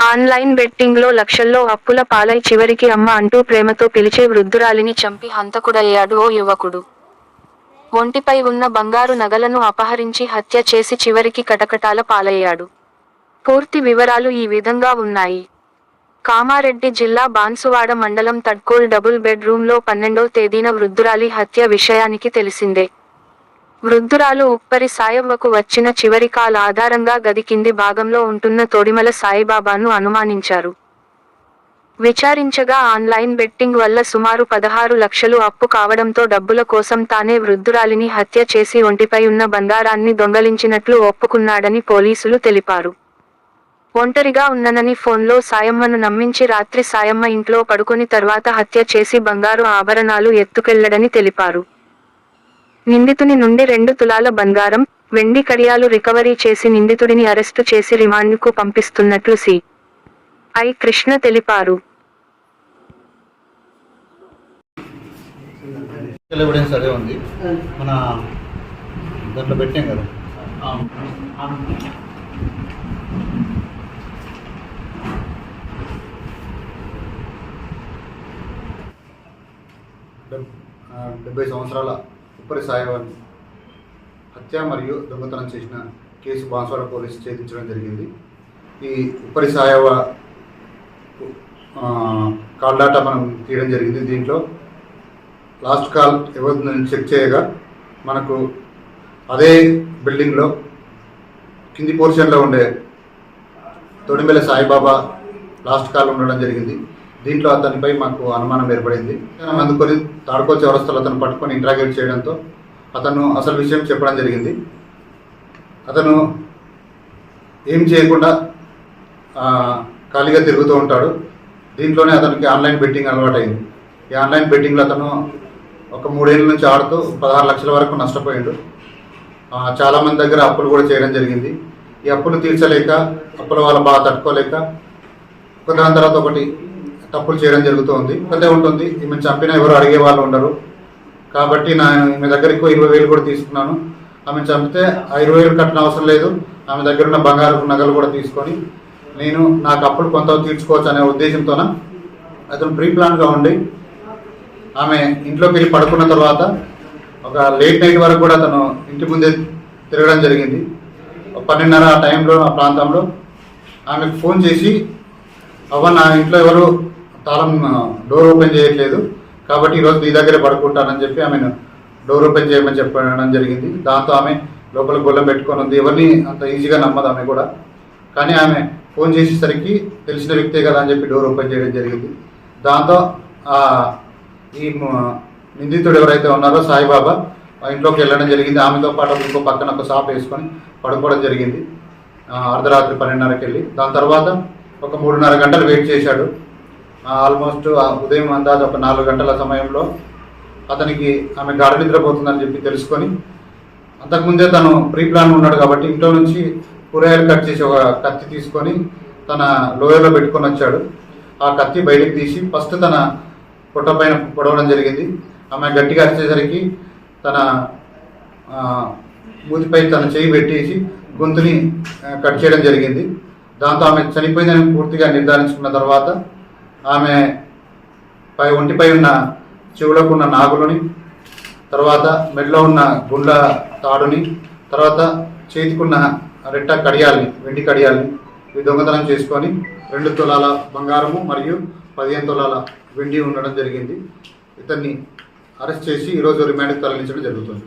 Online బెట్టింగ్లో లక్షల్లో అప్పుల పాలై చివరికి అమ్మ అంటూ ప్రేమతో పిలిచే వృద్ధురాలిని చంపి హంతకుడయ్యాడు ఓ యువకుడు. ఒంటిపై ఉన్న బంగారు నగలను అపహరించి హత్య చేసి చివరికి కటకటాల పాలయ్యాడు. పూర్తి వివరాలు ఈ విధంగా ఉన్నాయి. కామారెడ్డి జిల్లా బాన్సువాడ మండలం తడ్కోల్ డబుల్ బెడ్రూమ్లో పన్నెండో తేదీన వృద్ధురాలి హత్య విషయానికి తెలిసిందే. వృద్ధురాలు ఉప్పరి సాయవ్వకు వచ్చిన చివరి కాల్ ఆధారంగా గది కింది భాగంలో ఉంటున్న తోడిమల సాయిబాబాను అనుమానించారు. విచారించగా ఆన్లైన్ బెట్టింగ్ వల్ల సుమారు పదహారు లక్షలు అప్పు కావడంతో డబ్బుల కోసం తానే వృద్ధురాలిని హత్య చేసి ఒంటిపై ఉన్న బంగారాన్ని దొంగలించినట్లు ఒప్పుకున్నాడని పోలీసులు తెలిపారు. ఒంటరిగా ఉన్ననని ఫోన్లో సాయమ్మను నమ్మించి రాత్రి సాయమ్మ ఇంట్లో పడుకుని తర్వాత హత్య చేసి బంగారు ఆభరణాలు ఎత్తుకెళ్ళడని తెలిపారు. నిందితుని నుండి రెండు తులాల బంగారం వెండి కడియాలు రికవరీ చేసి నిందితుడిని అరెస్టు చేసి రిమాండ్కు పంపిస్తున్నట్లు సి. ఐ. కృష్ణ తెలిపారు. ఎవిడెన్స్ అదే ఉంది. మన దాంట్లో పెట్టాం కదా. డెబ్బై సంవత్సరాల ఉప్పరి సాయవాన్ని హత్య మరియు దొంగతనం చేసిన కేసు బాన్సువాడ పోలీసు ఛేదించడం జరిగింది. ఈ ఉప్పరి సాయవ కాల్ డాటా మనం తీయడం జరిగింది దీంట్లో. లాస్ట్ కాల్ ఎవరిని చెక్ చేయగా మనకు అదే బిల్డింగ్లో కింది పోర్షన్లో ఉండే తొడిమెల సాయిబాబా లాస్ట్ కాల్ ఉండడం జరిగింది. దీంట్లో అతనిపై మాకు అనుమానం ఏర్పడింది. అందుకొని తాడుకో చౌరస్తలు అతను పట్టుకొని ఇంట్రాగేట్ చేయడంతో అతను అసలు విషయం చెప్పడం జరిగింది. అతను ఏం చేయకుండా ఖాళీగా తిరుగుతూ ఉంటాడు. దీంట్లోనే అతనికి ఆన్లైన్ బెట్టింగ్ అలవాటైంది. ఈ ఆన్లైన్ బెట్టింగ్లో అతను ఒక మూడేళ్ళ నుంచి ఆడుతూ పదహారు లక్షల వరకు నష్టపోయాడు. చాలామంది దగ్గర అప్పులు కూడా చేయడం జరిగింది. ఈ అప్పులు తీర్చలేక అప్పుల వాళ్ళ బాగా తట్టుకోలేక ఒకదాని తర్వాత ఒకటి తప్పులు చేయడం జరుగుతుంది. ఒకటే ఉంటుంది. ఈమె చంపిన ఎవరు అడిగే వాళ్ళు ఉండరు. కాబట్టి నా ఈమె దగ్గర ఎక్కువ ఇరవై వేలు కూడా తీసుకున్నాను. ఆమె చంపితే ఆ ఇరవై వేలు కట్టిన అవసరం లేదు. ఆమె దగ్గర ఉన్న బంగారు నగలు కూడా తీసుకొని నేను నాకు అప్పులు కొంత తీర్చుకోవచ్చు అనే ఉద్దేశంతోన అతను ప్రీ ప్లాన్గా ఉండి ఆమె ఇంట్లోకి వెళ్ళి పడుకున్న తర్వాత ఒక లేట్ నైట్ వరకు కూడా అతను ఇంటి ముందే తిరగడం జరిగింది. పన్నెండున్నర ఆ టైంలో ఆ ప్రాంతంలో ఆమెకు ఫోన్ చేసి అవ్వ నా ఇంట్లో ఎవరు తాళం డోర్ ఓపెన్ చేయట్లేదు. కాబట్టి ఈరోజు నీ దగ్గరే పడుకుంటానని చెప్పి ఆమెను డోర్ ఓపెన్ చేయమని చెప్పడం జరిగింది. దాంతో ఆమె లోపల గొల్లం పెట్టుకొని ఉంది. ఎవరిని అంత ఈజీగా నమ్మదు ఆమె కూడా. కానీ ఆమె ఫోన్ చేసేసరికి తెలిసిన వ్యక్తే కదా అని చెప్పి డోర్ ఓపెన్ చేయడం జరిగింది. దాంతో ఈ నిందితుడు ఎవరైతే ఉన్నారో సాయిబాబా ఆ ఇంట్లోకి వెళ్ళడం జరిగింది. ఆమెతో పాటు ఇంకో పక్కన ఒక షాప్ వేసుకొని పడుకోవడం జరిగింది. అర్ధరాత్రి పన్నెండున్నరకి వెళ్ళి. దాని తర్వాత ఒక మూడున్నర గంటలు వెయిట్ చేశాడు. ఆల్మోస్ట్ ఉదయం అందాజ ఒక నాలుగు గంటల సమయంలో అతనికి ఆమె గాఢ నిద్రపోతుందని చెప్పి తెలుసుకొని అంతకుముందే తను ప్రీ ప్లాన్ ఉన్నాడు కాబట్టి ఇంట్లో నుంచి కూరగాయలు కట్ చేసి ఒక కత్తి తీసుకొని తన లోయలో పెట్టుకొని వచ్చాడు. ఆ కత్తి బయటకు తీసి ఫస్ట్ తన పొట్ట పైన పొడవడం జరిగింది. ఆమె గట్టిగా అరిచేసరికి తన మూతిపై తన చేయి పెట్టేసి గొంతుని కట్ చేయడం జరిగింది. దాంతో ఆమె చనిపోయిందని పూర్తిగా నిర్ధారించుకున్న తర్వాత ఆమె పై ఒంటిపై ఉన్న చెవులకు ఉన్న నాగులని తర్వాత మెడలో ఉన్న గుండ్ల తాడుని తర్వాత చేతికున్న రెట్ట కడియాల్ని వెండి కడియాల్ని ఇవి దొంగతనం చేసుకొని రెండు తులాల బంగారము మరియు పదిహేను తులాల వెండి ఉండడం జరిగింది. ఇతన్ని అరెస్ట్ చేసి ఈరోజు రిమాండ్కి తరలించడం జరుగుతుంది.